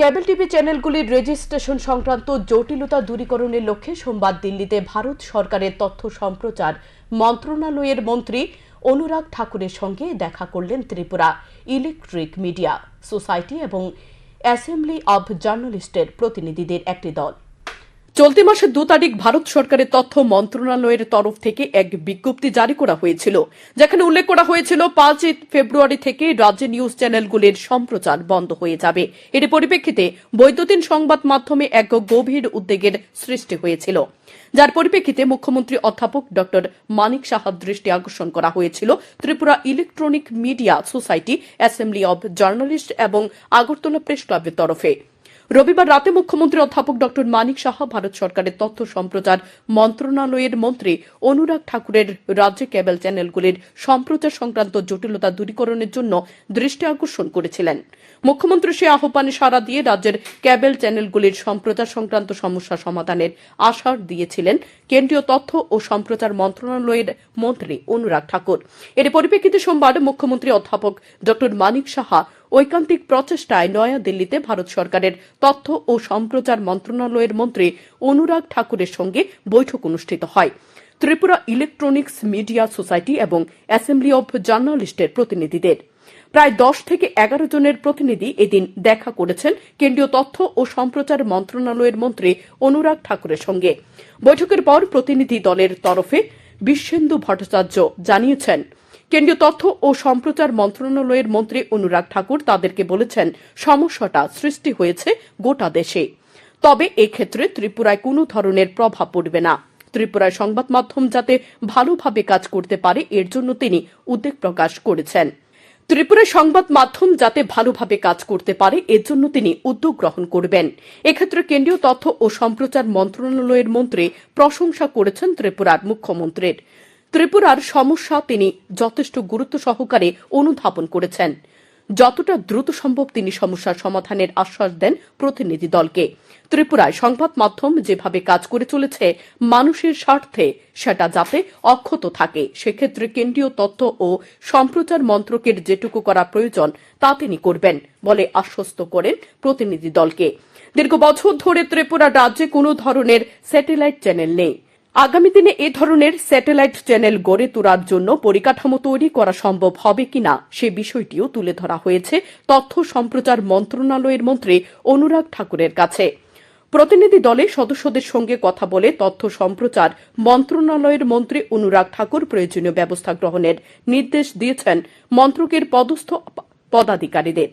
Cable TV চ্যানেলগুলির registration সংক্রান্ত জটিলতা দূরীকরণের লক্ষ্যে সোমবার দিল্লিতে ভারত সরকারের তথ্য সম্প্রচার মন্ত্রণালয়ের মন্ত্রী অনুরাগ ঠাকুরের সঙ্গে দেখা করলেন ত্রিপুরা ইলেকট্রিক মিডিয়া, সোসাইটি এবং অ্যাসেম্বলি অব জার্নালিস্টের প্রতিনিধিদের একটি দল। চলতি মাসের দু তারিখ ভারত সরকারের তথ্য মন্ত্রণালয়ের তরফ থেকে এক বিজ্ঞপ্তি জারি করা হয়েছিল, যেখানে উল্লেখ করা হয়েছিল পাঁচ ফেব্রুয়ারি থেকে রাজ্যে নিউজ চ্যানেলগুলির সম্প্রচার বন্ধ হয়ে যাবে। এর পরিপ্রেক্ষিতে বৈদ্যুতিন সংবাদ মাধ্যমে এক গভীর উদ্বেগের সৃষ্টি হয়েছিল। যার পরিপ্রেক্ষিতে মুখ্যমন্ত্রী অধ্যাপক ড. মানিক সাহার দৃষ্টি আকর্ষণ করা হয়েছিল। Tripura electronic media society, assembly of journalist এবং আগরতলা প্রেস ক্লাবের তরফে। রবিবার রাতে মুখ্যমন্ত্রী অধ্যাপক ড মানিক সাহা, ভারত সরকারের তথ্য সম্প্রচার মন্ত্রণালয়ের মন্ত্রী অনুরাগ ঠাকুরের রাজ্যে কেবল চ্যানেলগুলির সম্প্রচার সংক্রান্ত জটিলতা দূরীকরণের জন্য দৃষ্টি আকর্ষণ করেছিলেন। মুখ্যমন্ত্রী সে আহ্বানে সাড়া দিয়ে রাজ্যের কেবল চ্যানেলগুলির সম্প্রচার সংক্রান্ত সমস্যা সমাধানের আশ্বাস দিয়েছিলেন কেন্দ্রীয় তথ্য ও সম্প্রচার মন্ত্রণালয়ের মন্ত্রী অনুরাগ ঠাকুর। এর পরিপ্রেক্ষিতে সোমবার মুখ্যমন্ত্রী অধ্যাপক ড মানিক সাহা ঐকান্তিক প্রচেষ্টায় নয়াদিল্লিতে ভারত সরকারের তথ্য ও সম্প্রচার মন্ত্রণালয়ের মন্ত্রী অনুরাগ ঠাকুরের সঙ্গে বৈঠক অনুষ্ঠিত হয়। ত্রিপুরা ইলেকট্রনিক্স মিডিয়া সোসাইটি এবং অ্যাসেম্বলি অব জার্নালিস্টের প্রতিনিধিদের। প্রায় দশ থেকে এগারো জনের প্রতিনিধি এদিন দেখা করেছেন কেন্দ্রীয় তথ্য ও সম্প্রচার মন্ত্রণালয়ের মন্ত্রী অনুরাগ ঠাকুরের সঙ্গে। বৈঠকের পর প্রতিনিধি দলের তরফে বিশ্বেন্দু ভট্টাচার্য জানিয়েছেন কেন্দ্রীয় তথ্য ও সম্প্রচার মন্ত্রণালয়ের মন্ত্রী অনুরাগ ঠাকুর তাদেরকে বলেছেন, সমস্যাটা সৃষ্টি হয়েছে গোটা দেশে। তবে এক্ষেত্রে ত্রিপুরায় কোনো ধরনের প্রভাব পড়বে না। ত্রিপুরায় সংবাদ মাধ্যম যাতে ভালোভাবে কাজ করতে পারে, এর জন্য তিনি উদ্বেগ প্রকাশ করেছেন। ত্রিপুরায় সংবাদ মাধ্যম যাতে ভালোভাবে কাজ করতে পারে, এর জন্য তিনি উদ্যোগ গ্রহণ করবেন। এক্ষেত্রে কেন্দ্রীয় তথ্য ও সম্প্রচার মন্ত্রণালয়ের মন্ত্রী প্রশংসা করেছেন ত্রিপুরার মুখ্যমন্ত্রীর। ত্রিপুরার সমস্যা তিনি যথেষ্ট গুরুত্ব সহকারে অনুধাবন করেছেন। যতটা দ্রুত সম্ভব তিনি সমস্যার সমাধানের আশ্বাস দেন প্রতিনিধি দলকে। ত্রিপুরায় সংবাদ মাধ্যম যেভাবে কাজ করে চলেছে, মানুষের স্বার্থে সেটা যাতে অক্ষত থাকে, সেক্ষেত্রে কেন্দ্রীয় তথ্য ও সম্প্রচার মন্ত্রকের যেটুকু করা প্রয়োজন, তা তিনি করবেন বলে আশ্বস্ত করেন প্রতিনিধি দলকে। দীর্ঘ বছর ধরে ত্রিপুরা রাজ্যে কোনো ধরনের স্যাটেলাইট চ্যানেল নেই। আগামী দিনে এ ধরনের স্যাটেলাইট চ্যানেল গড়ে তোলার জন্য পরিকাঠামো তৈরি করা সম্ভব হবে কিনা সে বিষয়টিও তুলে ধরা হয়েছে তথ্য সম্প্রচার মন্ত্রণালয়ের মন্ত্রী অনুরাগ ঠাকুরের কাছে। প্রতিনিধি দলের সদস্যদের সঙ্গে কথা বলে তথ্য সম্প্রচার মন্ত্রণালয়ের মন্ত্রী অনুরাগ ঠাকুর প্রয়োজনীয় ব্যবস্থা গ্রহণের নির্দেশ দিয়েছেন মন্ত্রকের পদস্থ পদাধিকারীদের।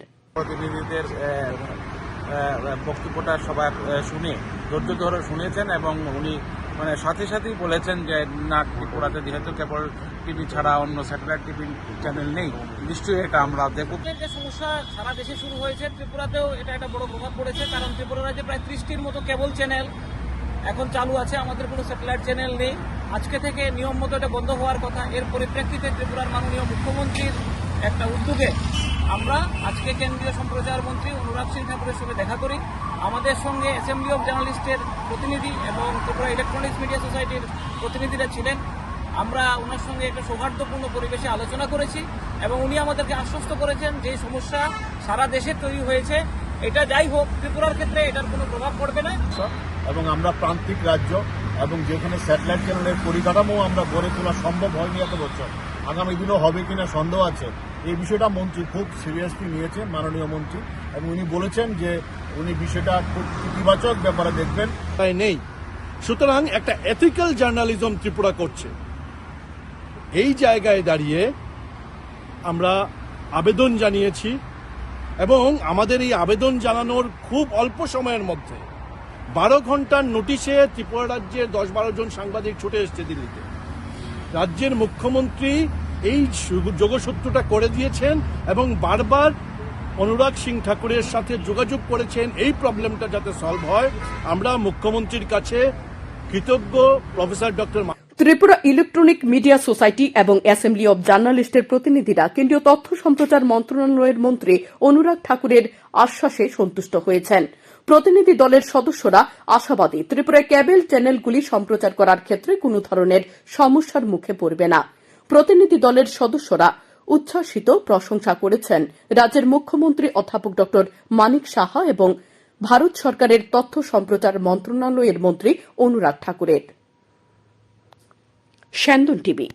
বক্তব্যটা সবার শুনে, ধৈর্য ধরে শুনেছেন এবং উনি মানে সাথে সাথেই বলেছেন যে না, ত্রিপুরাতে যেহেতু কেবল টিভি ছাড়া অন্য স্যাটেলাইট টিভি চ্যানেল নেই, নিশ্চয়ই এটা আমরা দেখব। যে সমস্যা সারা দেশে শুরু হয়েছে, ত্রিপুরাতেও এটা একটা বড় প্রভাব পড়েছে, কারণ ত্রিপুরা রাজ্যে প্রায় ত্রিশটির মতো কেবল চ্যানেল এখন চালু আছে, আমাদের কোনো স্যাটেলাইট চ্যানেল নেই। আজকে থেকে নিয়ম মতো এটা বন্ধ হওয়ার কথা, এর পরিপ্রেক্ষিতে ত্রিপুরার মাননীয় মুখ্যমন্ত্রীর একটা উদ্যোগে আমরা আজকে কেন্দ্রীয় সম্প্রচার মন্ত্রী অনুরাগ সিং ঠাকুরের সঙ্গে দেখা করি। আমাদের সঙ্গে অ্যাসেম্বলি অব জার্নালিস্টের প্রতিনিধি এবং ত্রিপুরা ইলেকট্রনিক্স মিডিয়া সোসাইটির প্রতিনিধিরা ছিলেন। আমরা ওনার সঙ্গে একটা সৌহার্দ্যপূর্ণ পরিবেশে আলোচনা করেছি এবং উনি আমাদেরকে আশ্বস্ত করেছেন যে সমস্যা সারা দেশে তৈরি হয়েছে। এটা যাই হোক, ত্রিপুরার ক্ষেত্রে এটার কোনো প্রভাব পড়বে না। এবং আমরা প্রান্তিক রাজ্য এবং যেখানে স্যাটেলাইট চ্যানেলের পরিকাঠামো আমরা গড়ে তোলা সম্ভব হয়নি এত বছর। আগামী দিনও হবে কিনা সন্দেহ আছে। এই বিষয়টা মন্ত্রী খুব সিরিয়াসলি নিয়েছে মাননীয় মন্ত্রী। এবং উনি বলেছেন যে উনি বিষয়টা খুব ইতিবাচক ব্যাপারে দেখবেন। তাই নেই। সুতরাং একটা এথিক্যাল জার্নালিজম ত্রিপুরা করছে। এই জায়গায় দাঁড়িয়ে আমরা আবেদন জানিয়েছি এবং আমাদের এই আবেদন জানানোর খুব অল্প সময়ের মধ্যে বারো ঘণ্টার নোটিশে ত্রিপুরা রাজ্যের দশ বারো জন সাংবাদিক ছুটে এসছে দিল্লিতে। রাজ্যের মুখ্যমন্ত্রী এই যোগসূত্রটা করে দিয়েছেন এবং বারবার অনুরাগ সিং ঠাকুরের সাথে যোগাযোগ করেছেন, এই প্রবলেমটা যাতে সলভ হয়। আমরা মুখ্যমন্ত্রীর কাছে কৃতজ্ঞ professor doctor Tripura electronic media society এবং অ্যাসেম্বলি অব জার্নালিস্টের প্রতিনিধিরা কেন্দ্রীয় তথ্য সম্প্রচার মন্ত্রণালয়ের মন্ত্রী অনুরাগ ঠাকুরের আশ্বাসে সন্তুষ্ট হয়েছেন। প্রতিনিধি দলের সদস্যরা আশাবাদী, ত্রিপুরায় ক্যাবেল চ্যানেলগুলি সম্প্রচার করার ক্ষেত্রে কোনো ধরনের সমস্যার মুখে পড়বে না। প্রতিনিধি দলের সদস্যরা উচ্ছ্বাসিত প্রশংসা করেছেন। রাজ্যের মুখ্যমন্ত্রী অধ্যাপক ড মানিক সাহা এবং ভারত সরকারের তথ্য সম্প্রচার মন্ত্রণালয়ের মন্ত্রী অনুরাগ ঠাকুরের। টিভি।